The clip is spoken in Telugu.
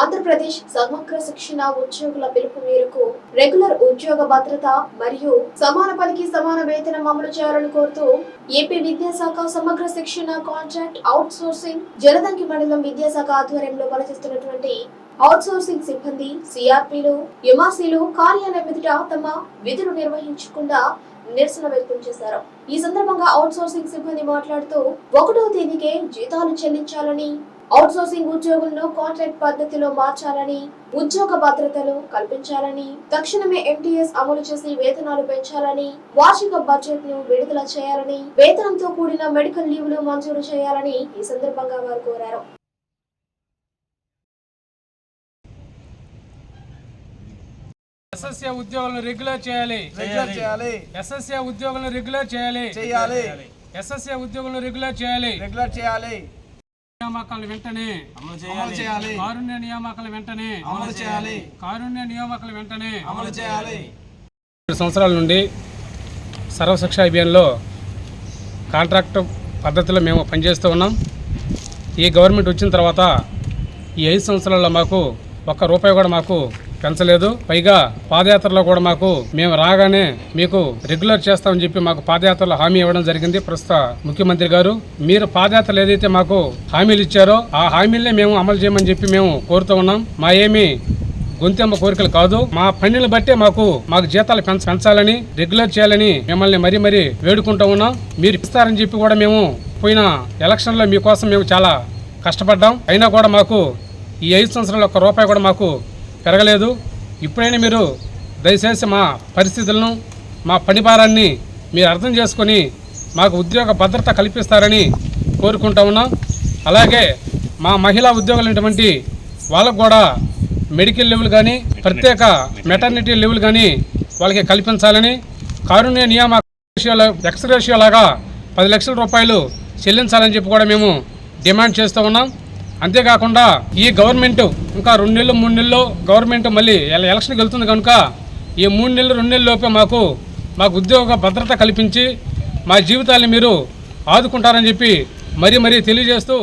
ఆంధ్రప్రదేశ్ సమగ్ర శిక్షణ ఉద్యోగుల పిలుపు మేరకు రెగ్యులర్ ఉద్యోగ భద్రత మరియు సమాన పనికి సమాన వేతనం అమలు చేయాలని కోరుతూ ఏపీ విద్యాశాఖ సమగ్ర శిక్షణ కాంట్రాక్ట్ అవుట్ సోర్సింగ్ జలదంకి మండలం విద్యాశాఖ ఆధ్వర్యంలో పనిచేస్తున్నటువంటి అవుట్ సోర్సింగ్ సిబ్బంది సిఆర్పీలు ఎంఆర్సీలు కార్యాలయం ఎదుట తమ విధులు నిర్వహించకుండా నిరసన వ్యక్తం చేశారు. ఈ సందర్భంగా అవుట్ సోర్సింగ్ సిబ్బంది మాట్లాడుతూ ఒకటో తేదీకే జీతాలు చెల్లించాలని అవుట్ సోర్సింగ్ ఉద్యోగులను కాంట్రాక్ట్ పద్ధతిలో మార్చాలని ఉద్యోగ భద్రతలు కల్పించాలని తక్షణమే ఎంటీఎస్ అమలు చేసి వేతనాలు పెంచాలని వార్షిక బడ్జెట్ను విడుదల చేయాలని వేతనంతో కూడిన మెడికల్ లీవ్లు మంజూరు చేయాలని ఈ సందర్భంగా వారు కోరారు. ఎస్ఎస్ఏ ఉద్యోగులను రెగ్యులర్ చేయాలి. రెగ్యులర్ చేయాలి. ఎస్ఎస్ఏ ఉద్యోగులను రెగ్యులర్ చేయాలి. చేయాలి. ఎస్ఎస్ఏ ఉద్యోగులను రెగ్యులర్ చేయాలి. రెగ్యులర్ చేయాలి. నియామకాలు వెంటనే అమలు చేయాలి. కారుణ్య నియామకాలు వెంటనే అమలు చేయాలి. కారుణ్య నియామకాలు వెంటనే అమలు చేయాలి. సంవత్సరాల నుండి సర్వశిక్ష అభియాన్లో కాంట్రాక్ట్ పద్ధతిలో మేము పనిచేస్తూ ఉన్నాం. ఈ గవర్నమెంట్ వచ్చిన తర్వాత ఈ ఐదు సంవత్సరాల్లో మాకు ఒక్క రూపాయి కూడా మాకు పెంచలేదు పైగా పాదయాత్రలో కూడా మాకు మేము రాగానే మీకు రెగ్యులర్ చేస్తామని చెప్పి మాకు పాదయాత్రలో హామీ ఇవ్వడం జరిగింది. ప్రస్తుత ముఖ్యమంత్రి గారు మీరు పాదయాత్రలు ఏదైతే మాకు హామీలు ఇచ్చారో ఆ హామీలనే మేము అమలు చేయమని చెప్పి మేము కోరుతూ ఉన్నాం. మా ఏమి గొంతెమ్మ కోరికలు కాదు. మా పనిని బట్టే మాకు మాకు జీతాలు పెంచ పెంచాలని రెగ్యులర్ చేయాలని మిమ్మల్ని మరీ మరీ వేడుకుంటూ ఉన్నాం. మీరు ఇస్తారని చెప్పి కూడా మేము పోయిన ఎలక్షన్లో మీకోసం మేము చాలా కష్టపడ్డాం. అయినా కూడా మాకు ఈ ఐదు సంవత్సరాలు ఒక్క రూపాయి కూడా మాకు పెరగలేదు. ఇప్పుడైనా మీరు దయచేసి మా పరిస్థితులను మా పని భారాన్ని మీరు అర్థం చేసుకొని మాకు ఉద్యోగ భద్రత కల్పిస్తారని కోరుకుంటా ఉన్నాం. అలాగే మా మహిళా ఉద్యోగులైనటువంటి వాళ్ళకు కూడా మెడికల్ లెవెల్ కానీ ప్రత్యేక మెటర్నిటీ లెవెల్ కానీ వాళ్ళకి కల్పించాలని కారుణ్య నియామక ఎక్స్రేషియో లాగా పది లక్షల రూపాయలు చెల్లించాలని చెప్పి కూడా మేము డిమాండ్ చేస్తూ ఉన్నాం. అంతేకాకుండా ఈ గవర్నమెంట్ ఇంకా రెండు నెలలు మూడు నెలలు గవర్నమెంట్ మళ్ళీ ఎలక్షన్కి వెళ్తుంది కనుక ఈ మూడు నెలలు రెండు నెలల లోపే మాకు మాకు ఉద్యోగ భద్రత కల్పించి మా జీవితాన్ని మీరు ఆదుకుంటారని చెప్పి మరీ మరీ తెలియజేస్తూ